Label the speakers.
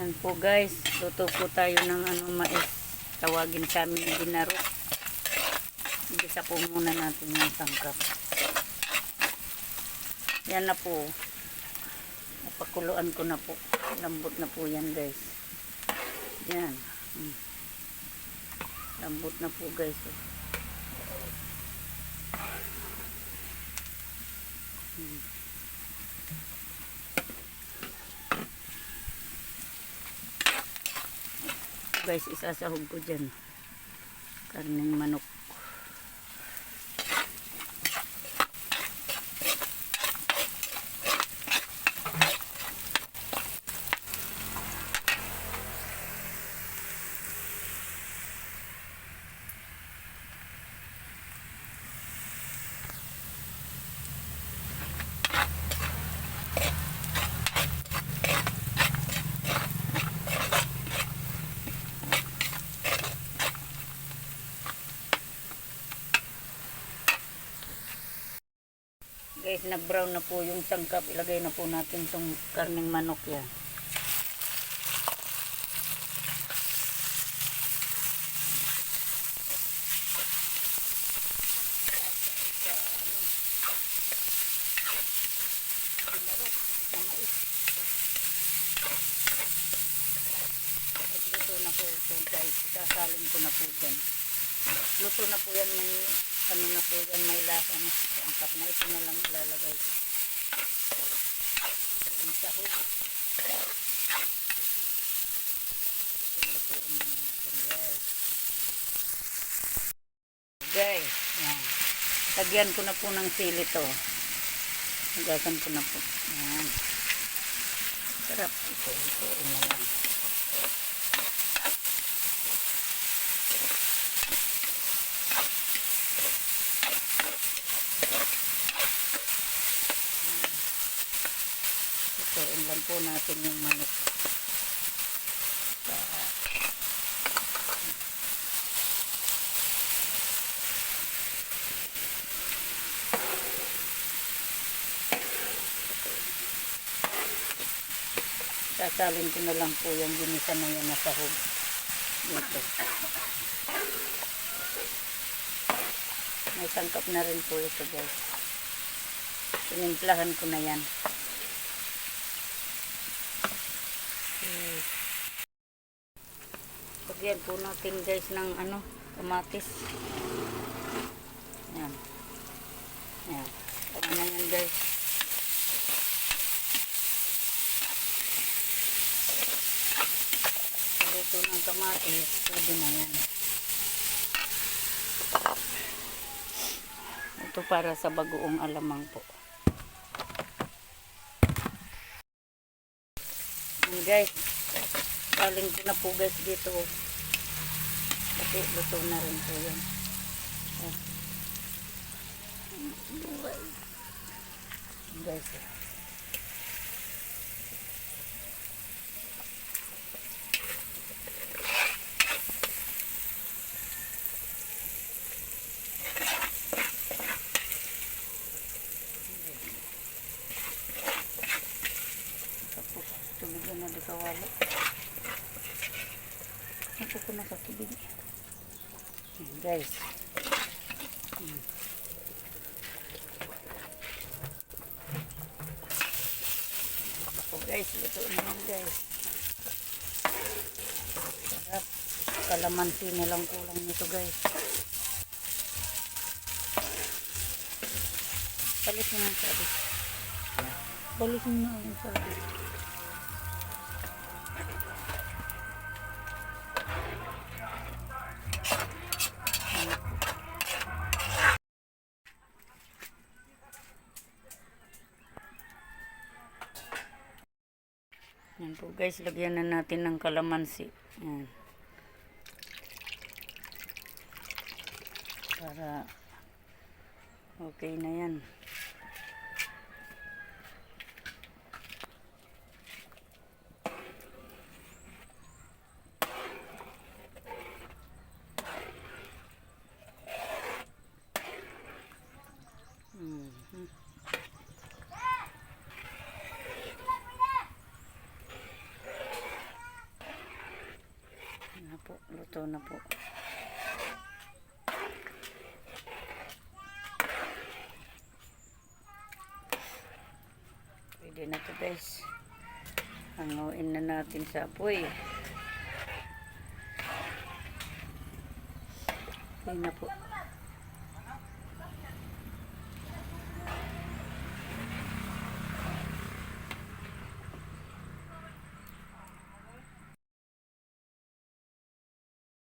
Speaker 1: Yan po guys, luto po tayo ng ano mais. Tawagin sa amin ginaro. Igisa po muna natin yung tangkap. Yan na po. Napakuluan ko na po. Lambot na po yan guys. Yan. Mm. Lambot na po guys. oh. Guys isasahog ko dyan. Karning manok guys nag brown na po yung sangkap ilagay na po natin tong karning manok yan Luto na po ito guys. Sasalin ko na po dyan. Luto na po yan. May ano na po yan. May lasa na. Angkat na ito na lang ilalagay. Yung sahog. Ito lutuin na natin guys. Guys. Yan. Lagyan ko na po ng sili to. Hugasan ko na po. Yan. Sarap. Ito. Lutuin na lang. Ituin lang po natin yung manok. Sa- Sasalin ko na lang po yung ginisa na yan na sahog. Dito. May sangkap na rin po ito guys. Tinimplahan ko na yan. Lagyan po natin guys ng ano, kamatis. Yan. Yan. Ano na yan guys. Luto ng kamatis, pwede na yan. Ito para sa bagoong alamang po. Yan guys. Galing ko na po guys dito. Kasi luto na rin po yan. Ah. Guys. eh. Tubigyan na di kawali. Ito ko na sa tubig. Ayan, guys. Hmm. Guys, ito naman guys. Sarap. Kalamansi na lang kulang nito guys. Balisin na ang sabi. Balisin na ang sabi. Yan po guys, lagyan na natin ng kalamansi. Yan. Para okay na yan. Mhm. luto na po. Pwede na to guys. Hanguin na natin sa apoy. Okay na po.